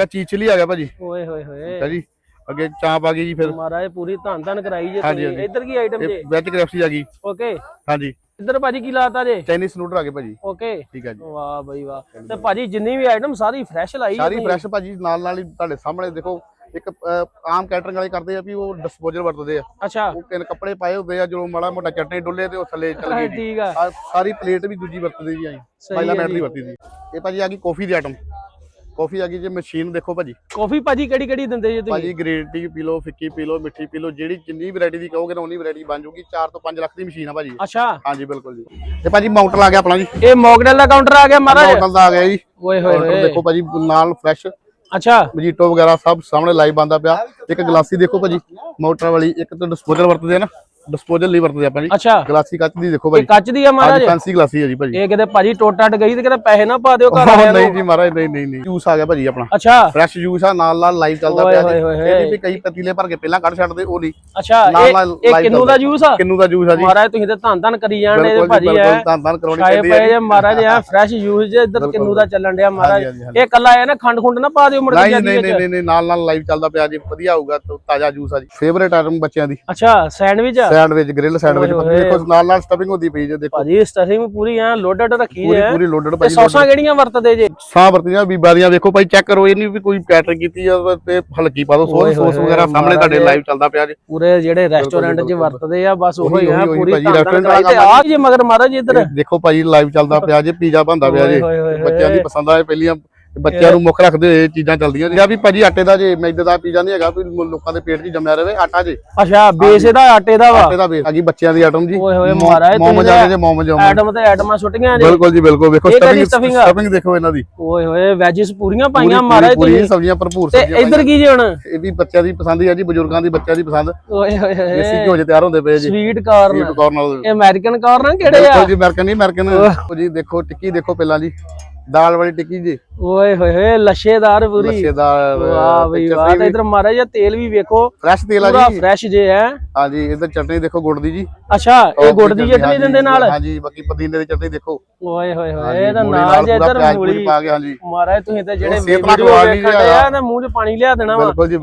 ਇਹ ਚੀਚਲੀ ਆ ਗਿਆ ਭਾਜੀ? ਓਏ ਹੋਏ ਹੋਏ। ਠੀਕ ਜੀ। ਅੱਗੇ ਚਾਂਪ ਆ ਗਈ ਜੀ ਫਿਰ। ਮਹਾਰਾਜ ਪੂਰੀ ਧੰਨ ਧੰਨ ਕਰਾਈ ਜੇ ਹਾਂਜੀ, ਤੁਸੀਂ। ਹਾਂਜੀ। ਇੱਧਰ ਕੀ ਆਈਟਮ ਜੇ? ਇਹ ਵੈਜ ਆ ਗਈ। ਓਕੇ। ਹਾਂਜੀ। ਇੱਧਰ ਭਾਜੀ ਕੀ ਲਾਤਾ ਜੇ? ਚਾਈਨੀਜ਼ ਨੂਡਲ ਆ ਗਏ ਭਾਜੀ। ਓਕੇ। ਠੀਕ ਹੈ ਜੀ। ਵਾਹ ਬਈ ਵਾਹ। ਤੇ ਭਾਜੀ ਜਿੰਨੀ ਵੀ ਆਈਟਮ ਸਾਰੀ ਫਰੈਸ਼ ਲਾਈ ਸਾਰੀ ਤੁਸੀਂ। ਫਰੈਸ਼ ਭਾਜੀ ਨਾਲ ਨਾਲ ਹੀ ਤੁਹਾਡੇ ਸਾਹਮਣੇ ਦੇਖੋ ਇੱਕ ਅਹ, ਆਮ ਕੈਟਰਿੰਗ ਵਾਲੇ ਕਰਦੇ ਆ ਵੀ ਉਹ ਡਿਸਪੋਜ਼ਲ ਵਰਤਦੇ ਆ। ਅੱਛਾ। ਉਹ ਕਿਨ ਕੱਪੜੇ ਪਾਏ ਹੁੰਦੇ ਆ ਜਦੋਂ ਮਾੜਾ ਮੋਟਾ ਚਟਨੀ ਡੁੱਲੇ ਤੇ ਉਹ ਥੱਲੇ ਚੱਲ ਗਈ ਜੀ। ਠੀਕ ਆ। ਆਹ ਸਾਰੀ ਪਲੇਟ ਵੀ ਦੂਜੀ ਵਰਤਦੇ ਜੀ ਆਈ ਸਹੀ ਪਹਿਲਾਂ ਹੈ ਮੈਟ ਜੀ। ਵਰਤੀ ਦੀ ਇਹ ਭਾਜੀ ਆ ਗਈ ਕਾਫੀ ਦੀ ਆਈਟਮ ਕਾਫੀ ਆ ਗਈ ਜੇ ਮਸ਼ੀਨ ਦੇਖੋ ਭਾਜੀ। ਕਾਫੀ ਭਾਜੀ ਕਿਹੜੀ ਕਿਹੜੀ ਦਿੰਦੇ ਜੇ ਤੁਸੀਂ? ਭਾਜੀ ਗ੍ਰੀਨ ਟੀ ਪੀ ਲਓ ਫਿੱਕੀ ਪੀ ਲਓ ਮਿੱਠੀ ਪੀ ਲਓ ਜਿਹੜੀ ਜਿੰਨੀ ਵੈਰਾਈਟੀ ਦੀ ਕਹੋਗੇ ਨਾ ਉਨੀ ਵੈਰਾਈਟੀ ਬਣ ਜੂਗੀ। 4 ਤੋਂ 5 ਲੱਖ ਦੀ ਮਸ਼ੀਨ ਆ ਭਾਜੀ। ਅੱਛਾ। ਹਾਂਜੀ ਬਿਲਕੁਲ ਜੀ। ਇਹ ਭਾਜੀ ਮਾਊਂਟਲ ਆ ਗਿਆ ਆਪਣਾ ਜੀ। ਇਹ ਮੋਕਡੇਲ ਦਾ ਕਾਊਂਟਰ ਆ ਗਿਆ ਮਹਾਰਾਜ? ਮਾਊਂਟਲ ਦਾ ਆ ਗਿਆ ਜੀ। ਓਏ ਹੋਏ ਹੋਏ। ਦੇਖੋ ਭਾਜੀ ਨਾਲ ਫਰੈਸ਼ ਅੱਛਾ। ਮਜੀਟੋ ਵਗੈਰਾ ਸਭ ਸਾਹਮਣੇ ਲਾਈਵ ਬੰਦਾ ਪਿਆ। ਇੱਕ ਗਲਾਸੀ ਦੇਖੋ ਭਾਜੀ। ਮੋਟਰ ਵਾਲੀ ਇੱਕ ਤਾਂ ਡਿਸਪੋਜ਼ਲ ਵਰਤਦੇ ਆ ਨਾ। ਡਿਸਪੋਜ਼ਲ ਲਈ ਵਰਤਦੇ ਆਪਾਂ ਜੀ। ਅੱਛਾ। ਗਲਾਸੀ ਕੱਚ ਦੀ ਦੇਖੋ ਇਹ ਭਾਜੀ ਕੱਚ ਦੀ ਆ ਮਹਾਰਾਜ? ਫੈਂਸੀ ਗਲਾਸੀ ਹੈ ਜੀ ਭਾਜੀ। ਇਹ ਕਿਤੇ ਭਾਜੀ ਟੋਟ ਟੱਟ ਗਈ ਤੇ ਕਿਤੇ ਪੈਸੇ ਨਾ ਪਾ ਦਿਓ ਘਰ ਵਾਲਿਆਂ ਨਹੀਂ ਜੀ ਮਹਾਰਾਜ ਨਹੀਂ ਨਹੀਂ ਨਹੀਂ। ਜੂਸ ਆ ਗਿਆ ਭਾਜੀ ਆਪਣਾ। ਅੱਛਾ। ਫਰੈਸ਼ ਜੂਸ ਆ ਨਾਲ ਨਾਲ ਲਾਈਵ ਚੱਲਦਾ ਪਿਆ ਜੀ। ਇਹਦੀ ਵੀ ਕਈ ਪਤੀਲੇ ਭਰ ਕੇ ਪਹਿਲਾਂ ਕੱਢ ਛੱਡਦੇ ਉਹ ਨਹੀਂ। ਅੱਛਾ ਇਹ ਇਹ ਕਿੰਨੂ ਦਾ। ਜੂਸ ਆ? ਕਿੰਨੂ ਦਾ ਜੂਸ ਆ ਜੀ? ਮਹਾਰਾਜ ਤੁਸੀਂ ਤੇ ਧੰਨ ਧੰਨ ਕਰੀ ਜਾਂਦੇ ਜੇ ਬਿਲਕੁਲ ਜੀ ਭਾਜੀ ਬਿਲਕੁਲ ਐ ਤਾਂ ਤਾਂ ਕਰਾਉਣੀ ਪੈਂਦੀ ਹੈ ਜੇ। ਮਹਾਰਾਜ ਆ ਫਰੈਸ਼ ਯੂਜ਼ ਜੇ ਇੱਧਰ ਕਿੰਨੂ ਦਾ ਚੱਲਣ ਡਿਆ ਮਹਾਰਾਜ? ਇਹ ਕੱਲਾ ਆਇਆ ਨਾ ਖੰਡ ਖੁੰਡ ਨਾ ਪਾ ਦਿਓ ਮੁੜ ਕੇ ਨਹੀਂ ਜਾਂਦੀ ਨਹੀਂ ਨਹੀਂ ਨਹੀਂ ਨਾਲ ਨਾਲ ਲਾਈਵ ਚੱਲਦਾ ਪਿਆ ਜੀ ਵਧੀਆ ਹੋਊਗਾ ਤਾਜ਼ਾ ਜੂਸ ਆ ਜੀ। ਫੇਵਰੇਟ ਆਈਟਮ ਬੱਚਿਆਂ ਦੀ। ਅੱਛਾ ਸੈਂਡਵਿਚ ਸੈਂਡਵਿਚ ਗ੍ਰਿਲ ਸੈਂਡਵਿਚ। ਦੇਖੋ ਨਾਲ ਨਾਲ ਸਟਫਿੰਗ ਹੁੰਦੀ ਪਈ ਜੇ ਦੇਖੋ। ਭਾਜੀ ਸਟਫਿੰਗ ਪੂਰੀ ਐ ਲੋਡਡ ਰੱਖੀ ਜੇ ਪੂਰੀ ਲੋਡਡ ਭਾਜੀ ਸੌਸਾਂ ਕਿਹੜੀਆਂ ਵਰਤਦੇ ਜੇ? ਸਾਹ ਵਰਤੀਆਂ ਬੀਬਾਂ ਦੀਆਂ ਦੇਖੋ ਭਾਈ ਚੈੱਕ ਕਰੋ ਇਹ ਨਹੀਂ ਵੀ ਕੋਈ ਕੈਟਰਿੰਗ ਕੀਤੀ ਆ ਤੇ ਹਲਕੀ ਪਾ ਦੋ ਸੌਸ ਸੌਸ ਵਗੈਰਾ ਸਾਹਮਣੇ ਤੁਹਾਡੇ। ਲਾਈਵ ਚੱਲਦਾ ਪਿਆ ਜੀ। ਪੂਰੇ ਜਿਹੜੇ ਰੈਸਟੋਰੈਂਟ 'ਚ। ਵਰਤਦੇ ਆ ਬਸ ਉਹੀ ਆ ਪੂਰੀ ਭਾਜੀ, ਵਾਲਾ ਆ ਜੇ ਮਗਰ ਮਹਾਰਾਜ ਇੱਧਰ। ਦੇਖੋ ਭਾਜੀ ਲਾਈਵ ਚੱਲਦਾ ਪਿਆ ਜੇ ਪੀਜ਼ਾ ਬਣਦਾ ਪਿਆ ਜੇ। ਬੱਚਿਆਂ ਦੀ ਪਸੰਦ ਆਏ ਪਹਿਲੀਆਂ ਬੱਚਿਆਂ ਨੂੰ ਮੁੱਖ ਰੱਖਦੇ ਹੋਏ ਇਹ ਚੀਜ਼ਾਂ ਚੱਲਦੀਆਂ ਜਾਂ ਵੀ ਭਾਜੀ ਆਟੇ ਦਾ ਜੇ ਮੈਦੇ ਦਾ ਪੀਜ਼ਾ ਨਹੀਂ ਹੈਗਾ ਵੀ ਲੋਕਾਂ ਦੇ ਪੇਟ 'ਚ ਜੰਮਿਆ ਰਹੇ ਆਟਾ ਜੇ। ਅੱਛਾ ਬੇਸ ਇਹਦਾ ਆਟੇ ਦਾ ਵਾ? ਆਟੇ ਦਾ ਬੇਸ। ਹੈਗੀ ਬੱਚਿਆਂ ਦੀ ਆਈਟਮ ਜੀ। ਓਏ ਹੋਏ ਮਹਾਰਾਜ ਮੋਮੋ ਜਾਂਦੇ ਜੇ ਮੋਮੋ ਜਾਂਦੇ। ਐਟਮ ਤੇ ਐਟਮਾਂ ਸੁੱਟੀਆਂ ਜੇ। ਬਿਲਕੁਲ ਜੀ ਬਿਲਕੁਲ। ਵੇਖੋ ਸਟਫਿੰਗ ਆ? ਸਟਫਿੰਗ ਦੇਖੋ ਇਹਨਾਂ ਦੀ। ਓਏ ਹੋਏ ਵੈਜਿਸ ਪੂਰੀਆਂ ਪੂਰੀ- ਪਾਈਆਂ ਪੂਰੀ- ਮਹਾਰਾਜ ਪੂਰੀ ਤੁਸੀਂ। ਸਬਜ਼ੀਆਂ ਭਰਪੂਰ ਤੇ ਸਬਜ਼ੀਆਂ ਇੱਧਰ ਕੀ ਜੇ ਹੁਣ? ਇਹ ਵੀ ਬੱਚਿਆਂ ਦੀ ਪਸੰਦ ਹੀ ਆ ਜੀ ਬਜ਼ੁਰਗਾਂ ਦੀ ਬੱਚਿਆਂ ਦੀ ਪਸੰਦ। ਓਏ ਹੋਏ ਦੇਸੀ ਹੋਏ ਘਿਓ ਜੇ ਤਿਆਰ ਹੁੰਦੇ ਪਏ ਜੀ। ਸਵੀਟ ਕਾਰਨ ਇਹ ਅਮਰੀਕਨ ਕਾਰਨ ਕਿਹੜੇ ਆ? ਬਿਲਕੁਲ ਜੀ ਅਮਰੀਕਨ ਨਹੀਂ ਅਮਰੀਕਨ ਉਹ ਜੀ ਦੇਖੋ ਟਿੱਕੀ ਦੇਖੋ ਪਹਿਲਾਂ ਜੀ। ਦਾਲ ਵਾਲੀ ਟਿੱਕੀ ਜੀ? ਓਏ ਹੋਏ ਹੋਏ ਲੱਛੇਦਾਰ ਪੂਰੀ। ਲੱਛੇਦਾਰ ਵਾਹ ਬਈ ਵਾਹ ਤੇ ਇਧਰ ਮਹਾਰਾਜ ਇਹ ਤੇਲ ਵੀ ਵੇਖੋ। ਫਰੈਸ਼ ਤੇਲ ਆ ਪੂਰਾ ਜੀ ਫਰੈਸ਼ ਜੇ ਹੈ। ਹਾਂਜੀ ਇਧਰ ਚਟਨੀ ਦੇਖੋ ਗੁੜ ਦੀ ਜੀ। ਅੱਛਾ ਇਹ ਗੁੜ ਦੀ ਚਟਨੀ ਦਿੰਦੇ ਨਾਲ? ਹਾਂਜੀ ਬਾਕੀ ਪੁਦੀਨੇ ਦੀ ਚਟਨੀ ਦੇਖੋ। ਓਏ ਹੋਏ ਹੋਏ ਇਹਦਾ ਨਾਲ ਜੇ ਪੂਰਾ ਇੱਧਰ ਪੂਰੀ ਮੂਲੀ ਪਾ ਕੇ ਹਾਂਜੀ। ਮਹਾਰਾਜ ਤੁਸੀਂ ਤੇ ਜਿਹੜੇ ਵੀਡੀਓ ਜੀ ਡਏ ਆ। ਤੇ ਮੂੰਹ 'ਚ ਪਾਣੀ ਲਿਆ ਦੇਣਾ ਵਾ। ਬਿਲਕੁਲ ਜੀ